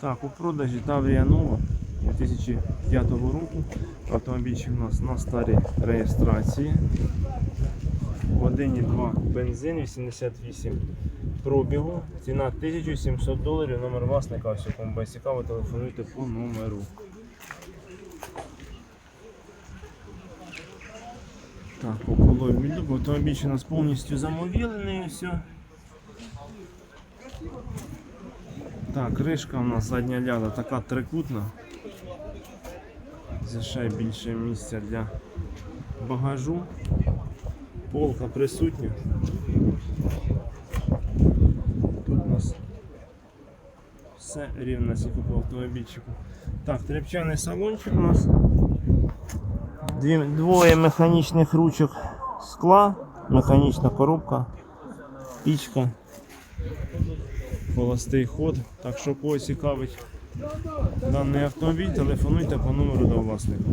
Так, у продажі Таврія Нова 2005 року. Автомобільчик у нас на старій реєстрації. 1,2 бензин 88 пробігу. Ціна 1700 доларів. Номер власника, ось кому буде цікаво, телефонуйте по номеру. Так, по колою міду, автомобільчик у нас повністю замовілений. Все. Так, кришка у нас задня ляда така трикутна. Ще більше місця для багажу. Полка присутня. Тут у нас все рівно сіку по автомобільчику. Так, тряпчаний салончик у нас. Двоє механічних ручок скла, механічна коробка, пічка холостий ход. Так що кого цікавить даний автомобіль, телефонуйте по номеру до власника.